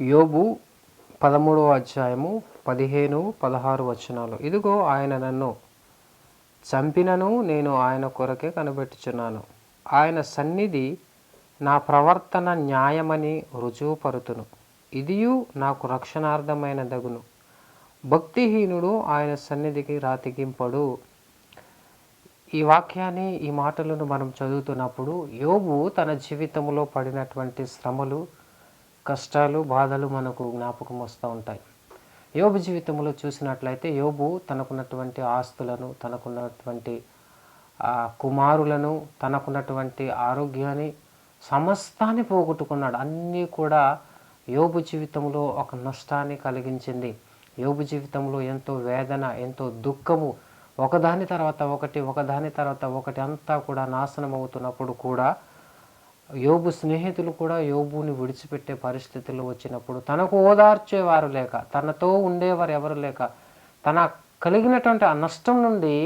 యోబు పదమూడవ అధ్యాయము పదిహేను పదహారు వచనాలు. ఇదిగో ఆయన నన్ను చంపినను నేను ఆయన కొరకే కనిపెట్టుచున్నాను. ఆయన సన్నిధి నా ప్రవర్తన న్యాయమని రుజువుపరుతును. ఇదియు నాకు రక్షణార్థమైన దగును భక్తిహీనుడు ఆయన సన్నిధికి రాతికింపడు. ఈ వాక్యాన్ని ఈ మాటలను మనం చదువుతున్నప్పుడు యోబు తన జీవితంలో పడినటువంటి శ్రమలు కష్టాలు బాధలు మనకు జ్ఞాపకం వస్తూ ఉంటాయి. యోబు జీవితంలో చూసినట్లయితే యోబు తనకున్నటువంటి ఆస్తులను తనకున్నటువంటి కుమారులను తనకున్నటువంటి ఆరోగ్యాన్ని సమస్తాన్ని పోగొట్టుకున్నాడు. అన్నీ కూడా యోబు జీవితంలో ఒక నష్టాన్ని కలిగించింది. యోబు జీవితంలో ఎంతో వేదన ఎంతో దుఃఖము ఒకదాని తర్వాత ఒకటి ఒకదాని తర్వాత ఒకటి అంతా కూడా నాశనం అవుతున్నప్పుడు కూడా యోబు స్నేహితులు కూడా యోబుని విడిచిపెట్టే పరిస్థితులు వచ్చినప్పుడు తనకు ఓదార్చేవారు లేక తనతో ఉండేవారు ఎవరు లేక తన కలిగినటువంటి ఆ నష్టం నుండి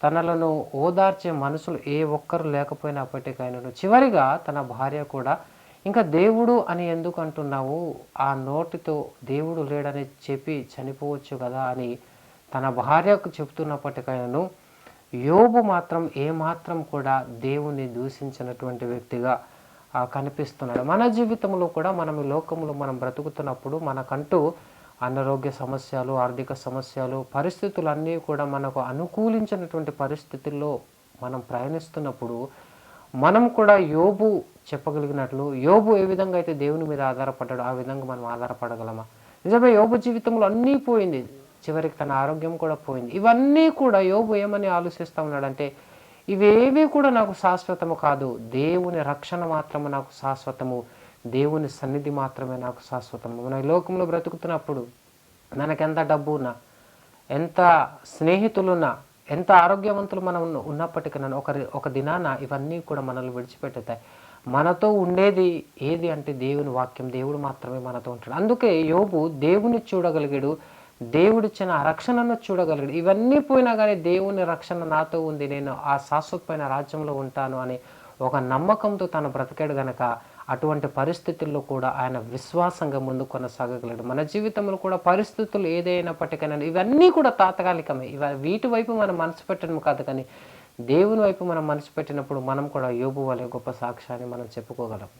తనలను ఓదార్చే మనసులు ఏ ఒక్కరు లేకపోయినప్పటికైనా చివరిగా తన భార్య కూడా ఇంకా దేవుడు అని ఎందుకు అంటున్నావు? ఆ నోటితో దేవుడు లేడని చెప్పి చనిపోవచ్చు కదా అని తన భార్యకు చెప్తున్నప్పటికైనాను యోబు మాత్రం ఏమాత్రం కూడా దేవుని దూషించినటువంటి వ్యక్తిగా కనిపిస్తున్నాడు. మన జీవితంలో కూడా మనం ఈ లోకంలో మనం బ్రతుకుతున్నప్పుడు మనకంటూ అనారోగ్య సమస్యలు ఆర్థిక సమస్యలు పరిస్థితులు అన్నీ కూడా మనకు అనుకూలించినటువంటి పరిస్థితుల్లో మనం ప్రయాణిస్తున్నప్పుడు మనం కూడా యోబు చెప్పగలిగినట్లు యోబు ఏ విధంగా అయితే దేవుని మీద ఆధారపడ్డాడో ఆ విధంగా మనం ఆధారపడగలమా? నిజమే యోబు జీవితంలో అన్నీ పోయింది. చివరికి తన ఆరోగ్యం కూడా పోయింది. ఇవన్నీ కూడా యోబు ఏమని ఆలోచిస్తూ ఉన్నాడంటే ఇవేవి కూడా నాకు శాశ్వతము కాదు. దేవుని రక్షణ మాత్రము నాకు శాశ్వతము. దేవుని సన్నిధి మాత్రమే నాకు శాశ్వతము. మన లోకంలో బ్రతుకుతున్నప్పుడు మనకెంత డబ్బు ఉన్నా ఎంత స్నేహితులున్నా ఎంత ఆరోగ్యవంతులు మనం ఉన్నప్పటికీ నన్ను ఒక ఒక దినాన ఇవన్నీ కూడా మనల్ని విడిచిపెట్టుతాయి మనతో ఉండేది ఏది అంటే దేవుని వాక్యం. దేవుడు మాత్రమే మనతో ఉంటాడు. అందుకే యోబు దేవుని చూడగలిగాడు. దేవుడిచ్చిన ఆ రక్షణను చూడగలిగాడు ఇవన్నీ పోయినా కానీ దేవుని రక్షణ నాతో ఉంది. నేను ఆ శాశ్వతమైన రాజ్యంలో ఉంటాను అని ఒక నమ్మకంతో తను బ్రతికాడు గనక అటువంటి పరిస్థితుల్లో కూడా ఆయన విశ్వాసంగా ముందు కొనసాగగలడు. మన జీవితంలో కూడా పరిస్థితులు ఏదైనప్పటికైనా ఇవన్నీ కూడా తాత్కాలికమే. ఇవ వీటి వైపు మనం మనసు పెట్టడం కాదు కానీ దేవుని వైపు మనం మనసు పెట్టినప్పుడు మనం కూడా యోబు వలె గొప్ప సాక్ష్యాన్ని మనం చెప్పుకోగలం.